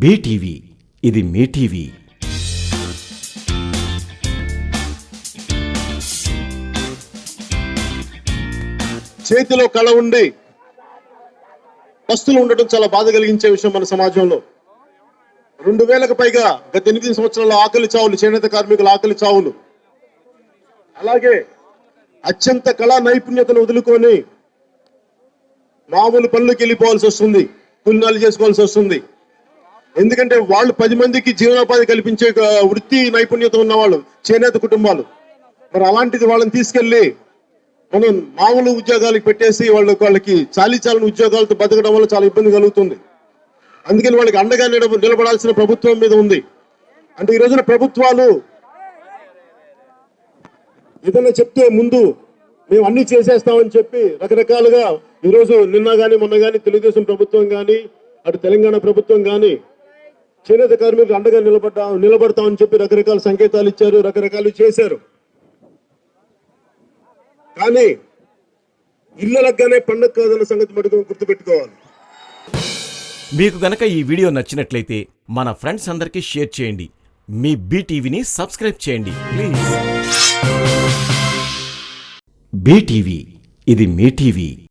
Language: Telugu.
బీటీవీ ఇది మీ టీవీ. చేతిలో కళ ఉండి వస్తువులు ఉండటం చాలా బాధ కలిగించే విషయం మన సమాజంలో. రెండు వేలకు పైగా గత ఎనిమిది సంవత్సరాల ఆకలి చావులు చేనేత కార్మికుల ఆకలి చావులు. అలాగే అత్యంత కళా నైపుణ్యతను వదులుకొని మామూలు పనులకు వెళ్ళిపోవాల్సి వస్తుంది పుణ్యాలు చేసుకోవాల్సి వస్తుంది. ఎందుకంటే వాళ్ళు పది మందికి జీవనోపాధి కల్పించే ఒక వృత్తి నైపుణ్యత ఉన్న వాళ్ళు చేనేత కుటుంబాలు. మరి అలాంటిది వాళ్ళని తీసుకెళ్ళి మనం మామూలు ఉద్యోగాలకు పెట్టేసి వాళ్ళకి వాళ్ళకి చాలీ చాలని ఉద్యోగాలతో బతకడం వల్ల చాలా ఇబ్బంది కలుగుతుంది. అందుకని వాళ్ళకి అండగా నిలబ నిలబడాల్సిన ప్రభుత్వం మీద ఉంది. అంటే ఈ రోజున ప్రభుత్వాలు ఏదైనా చెప్తే ముందు మేము అన్ని చేసేస్తామని చెప్పి రకరకాలుగా ఈరోజు నిన్న కానీ మొన్న కానీ తెలుగుదేశం ప్రభుత్వం కానీ అటు తెలంగాణ ప్రభుత్వం కానీ చేనేత కార్మికులు అండగా నిలబడ్డా నిలబడతామని చెప్పి రకరకాల సంకేతాలు ఇచ్చారు రకరకాలు చేశారు. కానీ ఇళ్ళలగ్గానే పండగ కాదన్న సంగతి మటుకు గుర్తుపెట్టుకోవాలి. మీకు గనక ఈ వీడియో నచ్చినట్లయితే మన ఫ్రెండ్స్ అందరికీ షేర్ చేయండి. మీ బీటీవీని సబ్స్క్రైబ్ చేయండి ప్లీజ్. బీటీవీ ఇది మీ టీవీ.